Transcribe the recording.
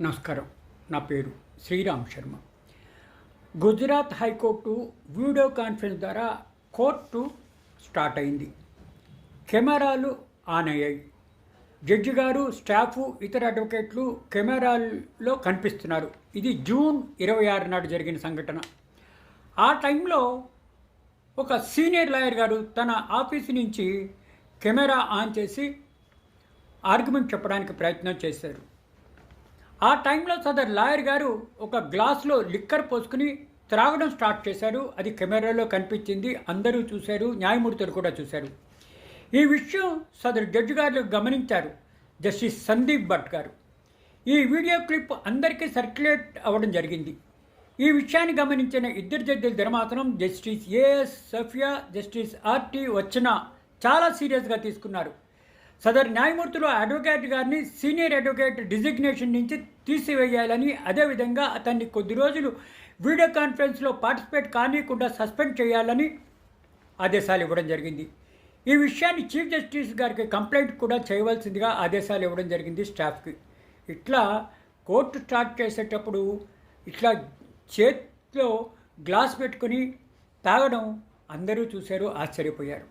నమస్కారం. నా పేరు Sriram Sharma. Gujarat high court video conference ద్వారా కోర్టు స్టార్ట్ అయింది. కెమెరాలు ఆన్ అయ్యాయి. జడ్జి గారు స్టాఫ్ ఇతర అడ్వకేట్లు కెమెరాల్లో కనిపిస్తున్నారు. ఇది జూన్ ఇరవై ఆరు నాడు జరిగిన సంఘటన. ఆ టైంలో ఒక సీనియర్ లాయర్ గారు తన ఆఫీసు నుంచి కెమెరా ఆన్ చేసి ఆర్గ్యుమెంట్ చెప్పడానికి ప్రయత్నం చేశారు. ఆ టైంలో సదర్ లాయర్ గారు ఒక గ్లాస్లో లిక్కర్ పోసుకుని త్రాగడం స్టార్ట్ చేశారు. అది కెమెరాలో కనిపించింది. అందరూ చూశారు. న్యాయమూర్తులు కూడా చూశారు. ఈ విషయం సదరు జడ్జి గారు గమనించారు. జస్టిస్ సందీప్ భట్ గారు. ఈ వీడియో క్లిప్ అందరికీ సర్క్యులేట్ అవ్వడం జరిగింది. ఈ విషయాన్ని గమనించిన ఇద్దరు జడ్జిల ధర్మాసనం justice A S Safia justice R T వచ్చిన చాలా సీరియస్గా తీసుకున్నారు. సదరు న్యాయమూర్తులు అడ్వకేట్ గారిని సీనియర్ అడ్వకేట్ డిజిగ్నేషన్ నుంచి తీసివేయాలని అదేవిధంగా అతన్ని కొద్ది రోజులు వీడియో కాన్ఫరెన్స్లో పార్టిసిపేట్ కానీయకుండా సస్పెండ్ చేయాలని ఆదేశాలు ఇవ్వడం జరిగింది. ఈ విషయాన్ని చీఫ్ జస్టిస్ గారికి కంప్లైంట్ కూడా చేయవలసిందిగా ఆదేశాలు ఇవ్వడం జరిగింది స్టాఫ్కి. ఇట్లా కోర్టు స్టార్ట్ చేసేటప్పుడు ఇట్లా చేతిలో గ్లాస్ పెట్టుకుని తాగడం అందరూ చూశారు ఆశ్చర్యపోయారు.